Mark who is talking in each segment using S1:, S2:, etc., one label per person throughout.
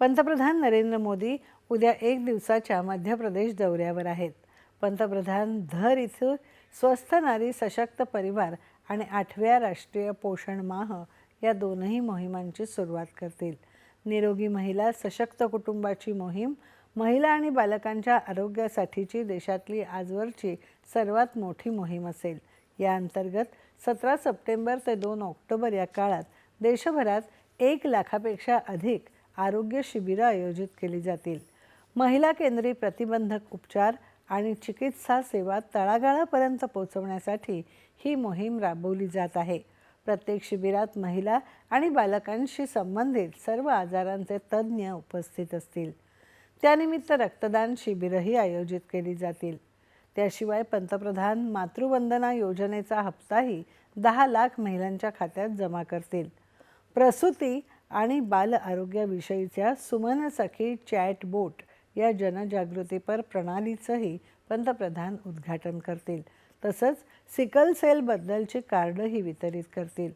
S1: पंतप्रधान नरेंद्र मोदी उद्या एक दिवसाच्या मध्य प्रदेश दौऱ्यावर आहेत. पंतप्रधान धर इथं स्वस्थ नारी सशक्त परिवार आणि आठव्या राष्ट्रीय पोषण माह या दोनही मोहिमांची सुरुवात करतील. निरोगी महिला सशक्त कुटुंबाची मोहीम महिला आणि बालकांच्या आरोग्यासाठीची देशातली आजवरची सर्वात मोठी मोहीम असेल. या अंतर्गत सतरा सप्टेंबर ते दोन ऑक्टोबर या काळात देशभरात एक लाखापेक्षा अधिक आरोग्य शिबिरं आयोजित केली जातील. महिला केंद्री प्रतिबंधक उपचार आणि चिकित्सा सेवा तळागाळापर्यंत पोहोचवण्यासाठी ही मोहीम राबवली जात आहे. प्रत्येक शिबिरात महिला आणि बालकांशी संबंधित सर्व आजारांचे तज्ज्ञ उपस्थित असतील. त्यानिमित्त रक्तदान शिबिरही आयोजित केली जातील. त्याशिवाय पंतप्रधान मातृवंदना योजनेचा हप्ताही दहा लाख महिलांच्या खात्यात जमा करतील. प्रसूती आणि बाल आरोग्याविषयीच्या सुमनसखी चॅटबोट चॅट बोट या जनजागृतीपर प्रणालीचंही पंतप्रधान उद्घाटन करतील. तसंच सिकल सेलबद्दलची कार्डही वितरित करतील.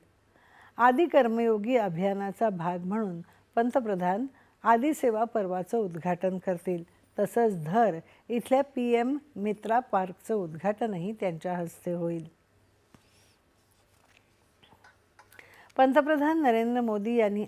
S1: आदी कर्मयोगी अभियानाचा भाग म्हणून पंतप्रधान आदी सेवा पर्वाचं उद्घाटन करतील. तसंच धर इथल्या पी एम मित्रा पार्कचं उद्घाटनही त्यांच्या हस्ते होईल. पंतप्रधान नरेंद्र मोदी यांनी